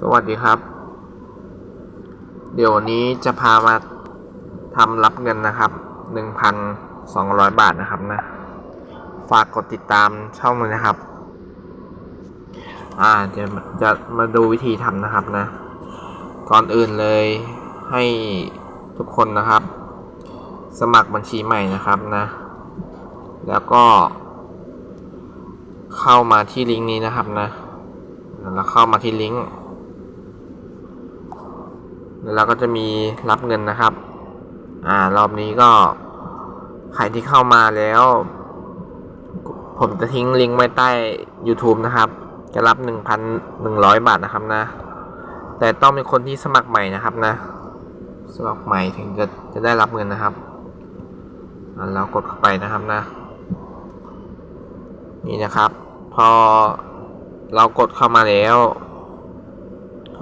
สวัสดีครับ เดี๋ยวนี้จะพามาทำรับเงินนะครับ 1,200 บาทนะครับนะ ฝากกดติดตามช่องเลยนะครับ อ่าจะจะมาดูวิธีทำนะครับนะ ก่อนอื่นเลยให้ทุกคนนะครับ สมัครบัญชีใหม่นะครับนะ แล้วก็ เข้ามาที่ลิงก์นี้นะครับนะแล้วเข้ามาที่ลิงก์ เราก็จะมีรับเงินนะครับ อ่ารอบนี้ก็ใครที่เข้ามาแล้ว ผมจะทิ้งลิงก์ไว้ใต้ YouTube นะครับ จะรับ 1,100 บาทนะครับนะ แต่ต้องเป็นคนที่สมัครใหม่นะครับนะ สมัครใหม่ถึงจะจะได้รับเงินนะครับอะเรากดเข้าไปนะครับนะ นี่นะครับ พอเรากดเข้ามาแล้ว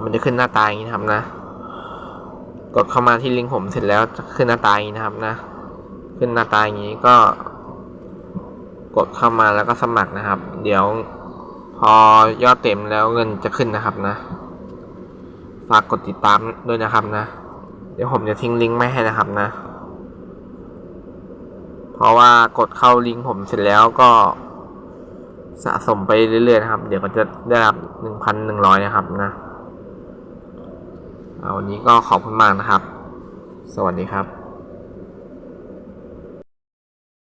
มันจะขึ้นหน้าตาอย่างนี้นะครับนะ กดเข้ามาที่ลิงก์ผมเสร็จแล้วขึ้นหน้าตาอย่างนี้นะครับนะ ขึ้นหน้าตาอย่างนี้ก็ กดเข้ามาแล้วก็สมัครนะครับ เดี๋ยวพอยอดเต็มแล้วเงินจะขึ้นนะครับนะ ฝากกดติดตามด้วยนะครับนะ เดี๋ยวผมจะทิ้งลิงก์ไม่ให้นะครับนะ เพราะว่ากดเข้าลิงก์ผมเสร็จแล้วก็สะสมไปเรื่อยๆนะครับ เดี๋ยวก็จะได้รับ1,100นหนึ่งร้อยนะครับนะ วันนี้ก็ขอบคุณมากนะครับ สวัสดีครับ